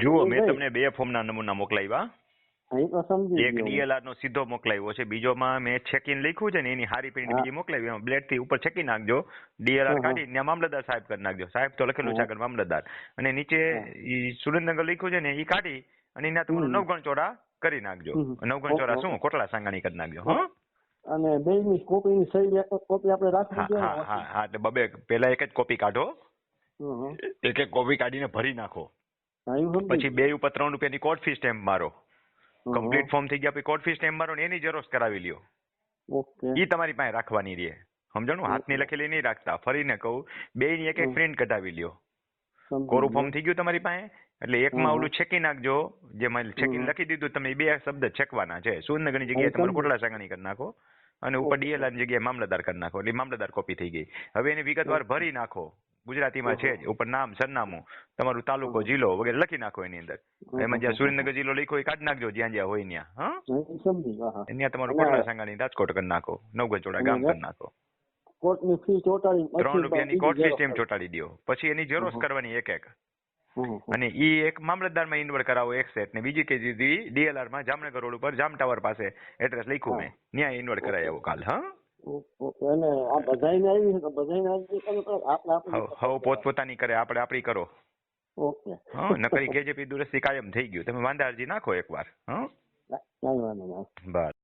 જુઓ મેં તમને બે ફોર્મના નમૂના મોકલાવ્યા. એક ડીએલઆર નો સીધો મોકલાવ્યો છે. બીજોમાં મેં ચેકિન લખ્યું છે ને એની હારી પ્રિન્ટ. બીજી મોકલાવી. એમાં બ્લેડથી ઉપર ચેકી નાખજો. ડીએલઆર. કાઢી ત્યાં મામલતદાર સાહેબ કરી નાખજો. સાહેબ તો લખેલું છે આગળ મામલતદાર. અને નીચે સુરેન્દ્રનગર લખ્યું છે ને એ કાઢી અને એના તમારું. નવગણ ચોરા કરી નાખજો. નવગણ ચોરા શું? કોટલા સાંગાણી કરી નાખજો હા. અને બેયની કોપીની સહી એક એક કોપી આપણે રાખવી હા હા હા એટલે બબે પેલા એક જ કોપી કાઢો. એક એક કોપી કાઢીને ભરી નાખો. પછી બે ઉપર ત્રણ રૂપિયાની કોર્ટ ફી સ્ટેમ્પ મારો. કમ્પ્લીટ ફોર્મ થઈ ગયા પછી કોર્ટ ફી સ્ટેમ્પ મારો ને એની ઝેરોક્ષ કરાવી લ્યો. ઓકે. ઈ તમારી પાસે રાખવાની રહે. સમજણું? હાથની લખેલી નહીં રાખતા. ફરીને કહું બે ની એક એક પ્રિન્ટ કઢાવી લ્યો. કોરું ફોર્મ થઈ ગયું તમારી પાસે? એટલે એકમાં. ઓલું છેકી નાખજો જે છેકીને. લખી દીધું તમે બે શબ્દ છેકવાના છે. સુરનગરની જગ્યાએ તમારે કોટલા સાગણી કરી નાખો અને ઉપર. ડીએલઆર જગ્યાએ મામલતદાર કરી નાખો. એટલે મામલતદાર કોપી થઈ ગઈ. હવે એની વિગતવાર. ભરી નાખો. ગુજરાતીમાં છે જ ઉપર નામ સરનામું તમારું તાલુકો. જિલ્લો વગેરે લખી નાખો એની અંદર. એમાં જ્યાં સુરેન્દ્રનગર જિલ્લો લખો એ કાઢી નાખજો જ્યાં જ્યાં હોય ત્યાં હા? ત્યાં તમારું કોટલા સાંગાણી રાજકોટ કરી નાખો નવગચોડા ગામ કરી નાખો. કોર્ટની ફી ચોટાડી ત્રણ રૂપિયાની કોર્ટ ફી સ્ટેમ્પ ચોટાડી દો. પછી એની ઝેરોસ કરવાની એક એક. અને એ એક મામલતદારમાં ઇન્વર્ટ કરાવો એક સેટ ને બીજી કે ડીએલઆરમાં જામનગર રોડ ઉપર જામ ટાવર પાસે એડ્રેસ લખ્યું મેં. ત્યાં ઇન્વર્ટ કરાય આવો કાલ હા? અને આ બધાયને આવી છે તો આવી છે આપણે આપણે હવ હવ પોતપોતાની કરે આપણે આપણી કરો. ઓકે. હા નકરી કેજેપી દુરસ્તી કાયમ થઈ ગયું. તમે વાંધા અરજી નાખો એકવાર હા? કાંઈ વાંધો નહીં બસ.